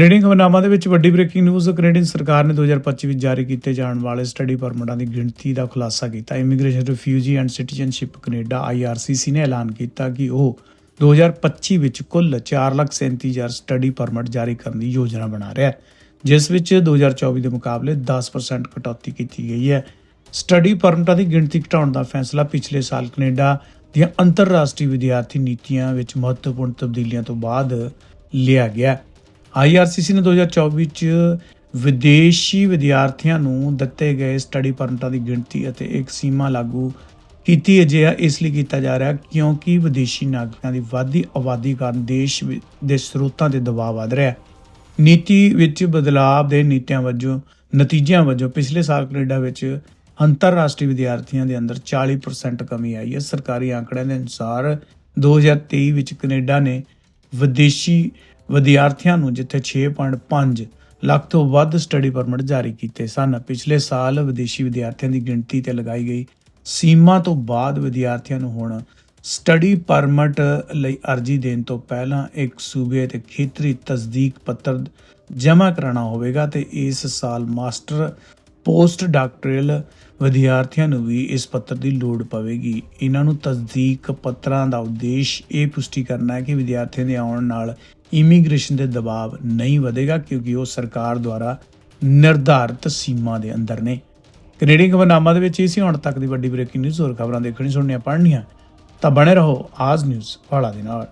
Canadian ਖਬਰਨਾਮਾ ਦੇ ਵਿੱਚ ਵੱਡੀ ਬ੍ਰੇਕਿੰਗ ਨਿਊਜ਼ ਕੈਨੇਡੀਅਨ ਸਰਕਾਰ ਨੇ 2025 ਵਿੱਚ ਜਾਰੀ ਕੀਤੇ ਜਾਣ ਵਾਲੇ ਸਟੱਡੀ ਪਰਮਿਟਾਂ ਦੀ ਗਿਣਤੀ ਦਾ ਖੁਲਾਸਾ ਕੀਤਾ। Immigration refugee and citizenship Canada IRCC ਨੇ ਐਲਾਨ ਕੀਤਾ ਕਿ ਉਹ 2025 ਵਿੱਚ ਕੁੱਲ 437000 ਸਟੱਡੀ ਪਰਮਿਟ ਜਾਰੀ ਕਰਨ ਦੀ ਯੋਜਨਾ ਬਣਾ ਰਿਹਾ ਹੈ, ਜਿਸ ਵਿੱਚ 2024 ਦੇ ਮੁਕਾਬਲੇ 10% ਕਟੌਤੀ ਕੀਤੀ ਗਈ ਹੈ। ਸਟੱਡੀ ਪਰਮਿਟਾਂ ਦੀ ਗਿਣਤੀ ਘਟਾਉਣ ਦਾ ਫੈਸਲਾ ਪਿਛਲੇ ਸਾਲ ਕੈਨੇਡਾ ਦੀਆਂ ਅੰਤਰਰਾਸ਼ਟਰੀ ਵਿਦਿਆਰਥੀ ਨੀਤੀਆਂ ਵਿੱਚ ਮਹੱਤਵਪੂਰਨ ਤਬਦੀਲੀਆਂ ਤੋਂ ਬਾਅਦ ਲਿਆ ਗਿਆ IRCC ਨੇ 2024 ਚ ਵਿਦੇਸ਼ੀ ਵਿਦਿਆਰਥੀਆਂ ਨੂੰ ਦਿੱਤੇ ਗਏ ਸਟੱਡੀ ਪਰਮਿਟਾਂ ਦੀ ਗਿਣਤੀ ਅਤੇ ਇੱਕ ਸੀਮਾ ਲਾਗੂ ਕੀਤੀ। ਅਜਿਹਾ ਇਸ ਲਈ ਕੀਤਾ ਜਾ ਰਿਹਾ ਕਿਉਂਕਿ ਵਿਦੇਸ਼ੀ ਨਾਗਰਿਕਾਂ ਦੀ ਵਾਧੀ ਆਬਾਦੀ ਕਾਰਨ ਦੇਸ਼ ਵਿ- ਦੇ ਸਰੋਤਾਂ ਤੇ ਦਬਾਅ ਵਧ ਰਿਹਾ ਹੈ। ਨੀਤੀ ਵਿੱਚ ਬਦਲਾਅ ਦੇ ਨੀਤੀਆਂ ਵਜੋਂ, ਨਤੀਜਿਆਂ ਵਜੋਂ ਪਿਛਲੇ ਸਾਲ ਕੈਨੇਡਾ ਵਿੱਚ ਅੰਤਰਰਾਸ਼ਟਰੀ ਵਿਦਿਆਰਥੀਆਂ ਦੇ ਅੰਦਰ 40% ਕਮੀ ਆਈ ਹੈ। ਸਰਕਾਰੀ ਆંકੜਿਆਂ ਦੇ ਅਨੁਸਾਰ 2023 ਵਿੱਚ ਕੈਨੇਡਾ ਨੇ ਵਿਦੇਸ਼ੀ ਵਿਦਿਆਰਥੀਆਂ ਨੂੰ ਜਿੱਥੇ 6.5 ਲੱਖ ਤੋਂ ਵੱਧ ਸਟੱਡੀ ਪਰਮਿਟ ਜਾਰੀ ਕੀਤੇ ਸਨ। ਪਿਛਲੇ ਸਾਲ ਵਿਦੇਸ਼ੀ ਵਿਦਿਆਰਥੀਆਂ ਦੀ ਗਿਣਤੀ ਤੇ ਲਗਾਈ ਗਈ ਸੀਮਾ ਤੋਂ ਬਾਅਦ ਵਿਦਿਆਰਥੀਆਂ ਨੂੰ ਹੁਣ ਸਟੱਡੀ ਪਰਮਿਟ ਲਈ ਅਰਜ਼ੀ ਦੇਣ ਤੋਂ ਪਹਿਲਾਂ ਇੱਕ ਸੂਬੇ ਤੇ ਖੇਤਰੀ ਤਸਦੀਕ ਪੱਤਰ ਜਮ੍ਹਾਂ ਕਰਾਉਣਾ ਹੋਵੇਗਾ ਤੇ ਇਸ ਸਾਲ ਮਾਸਟਰ ਪੋਸਟ ਡਾਕਟਰਲ ਵਿਦਿਆਰਥੀਆਂ ਨੂੰ ਵੀ ਇਸ ਪੱਤਰ ਦੀ ਲੋੜ ਪਵੇਗੀ। ਇਹਨਾਂ ਨੂੰ ਤਸਦੀਕ ਪੱਤਰਾਂ ਦਾ ਉਦੇਸ਼ ਇਹ ਪੁਸ਼ਟੀ ਕਰਨਾ ਹੈ ਕਿ ਵਿਦਿਆਰਥੀਆਂ ਦੇ ਆਉਣ ਨਾਲ ਇਮੀਗ੍ਰੇਸ਼ਨ ਦੇ ਦਬਾਅ ਨਹੀਂ ਵਧੇਗਾ ਕਿਉਂਕਿ ਉਹ ਸਰਕਾਰ ਦੁਆਰਾ ਨਿਰਧਾਰਿਤ ਸੀਮਾ ਦੇ ਅੰਦਰ ਨੇ। ਕੈਨੇਡੀਅਨ ਖਬਰਨਾਮਾ ਦੇ ਵਿੱਚ ਇਹ ਸੀ, ਹੁਣ ਤੱਕ ਦੀ ਵੱਡੀ ਬ੍ਰੇਕਿੰਗ ਨਿਊਜ਼, ਹੋਰ ਖਬਰਾਂ ਦੇਖਣੀ ਸੁਣਨੀਆਂ, ਪੜ੍ਹਨੀਆਂ। ਤਾਂ ਬਣੇ ਰਹੋ ਆਜ ਨਿਊਜ਼ ਵਾਲਾ ਦੇ ਨਾਲ।